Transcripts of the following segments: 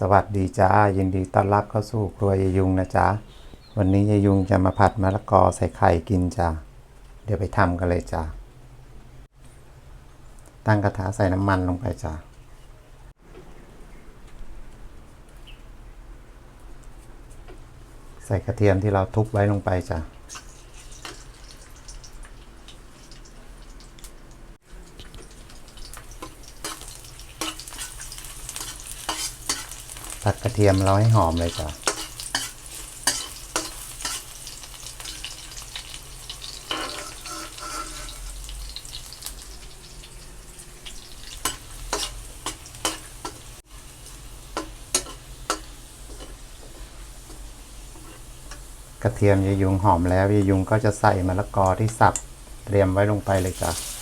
สวัสดีจ้ายินดีต้อนรับเข้าสู่ครัวยายยุงนะจ๊ะวันนี้ยายยุงจะมาผัดมะละกอใส่ไข่กินจ้าเดี๋ยวไปทำกันเลยจ้าตั้งกระทะใส่น้ำมันลงไปจ้าใส่กระเทียมที่เราทุบไว้ลงไปจ้า ผัดกระเทียมเราให้หอมเลยจ้ากระเทียมยายยุงหอมแล้วยายุงก็จะใส่มะละกอที่สับเตรียมไว้ลงไปเลยจ้ะ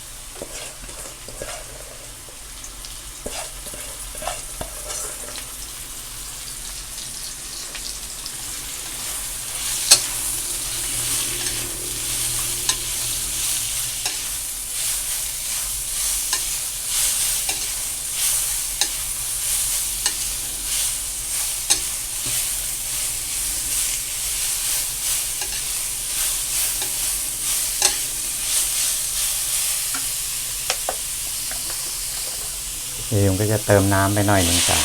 ยายยุงก็จะเติมน้ำไปหน่อยหนึ่งจ้ะ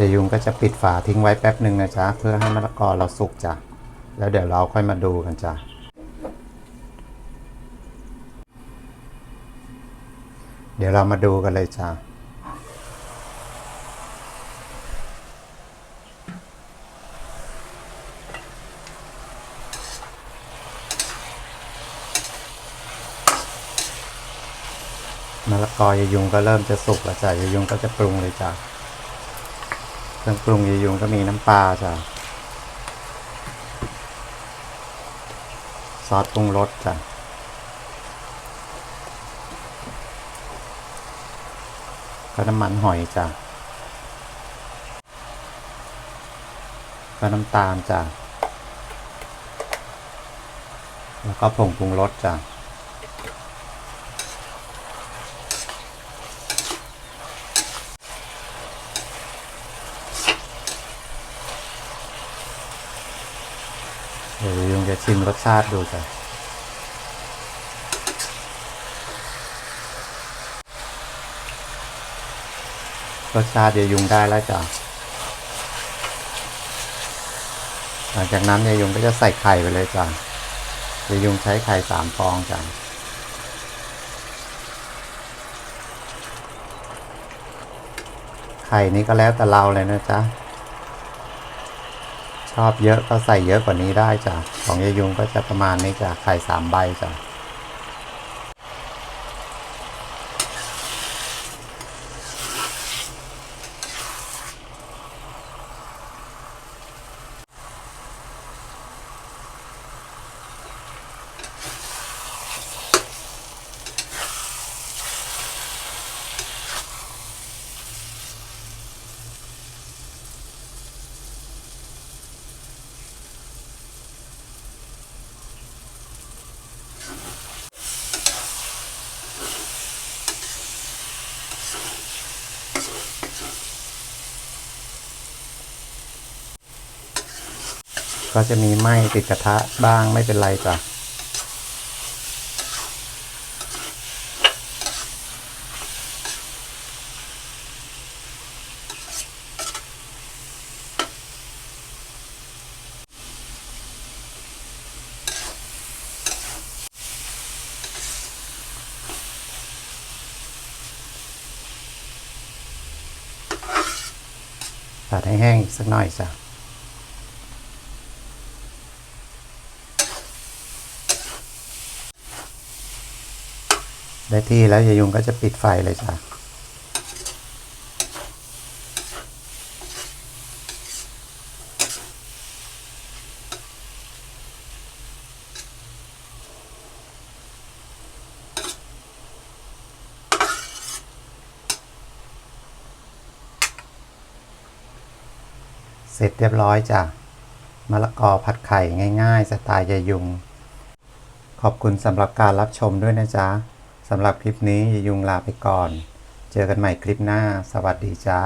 ยายวยุงก็จะปิดฝาทิ้งไว้แป๊บหนึ่งนะจ๊ะเพื่อให้มะละกอเราสุกจ้ะแล้วเดี๋ยวเราค่อยมาดูกันจ้ะ เดี๋ยวเรามาดูกันเลยจ้าะละกอยายยุงก็เริ่มจะสุกแล้วจ้ะยายยุงก็จะปรุงเลยจ้ะเครื่องปรุงยายยุงก็มีน้ำปลาจ้ะซอสปรุงรสจ้ะ ก็น้ำมันหอยจ้ะก็น้ำตาลจ้ะแล้วก็ผงปรุงรสจ้ะเดี๋ยวยุงจะชิมรสชาติดูจ้ะ รสชาติยายยุงได้แล้วจ้ะหลังจากนั้นยายยุงก็จะใส่ไข่ไปเลยจ้ะยายยุงใช้ไข่สามฟองจ้ะไข่นี้ก็แล้วแต่เราเลยนะจ๊ะ ชอบเยอะก็ใส่เยอะกว่านี้ได้จ้ะ ของยายยุงก็จะประมาณนี้จ้ะ ไข่สามใบจ้ะ ก็จะมีไหม้ติดกระทะบ้างไม่เป็นไรจ้ะผัดให้แห้งสักหน่อยจ้ะ ได้ที่แล้วยายุงก็จะปิดไฟเลยจ้ะเสร็จเรียบร้อยจ้ะมะละกอผัดไข่ง่าย ๆ สไตล์ยายุง ขอบคุณสำหรับการรับชมด้วยนะจ๊ะ สำหรับคลิปนี้ยุงลาไปก่อน เจอกันใหม่คลิปหน้า สวัสดีจ้า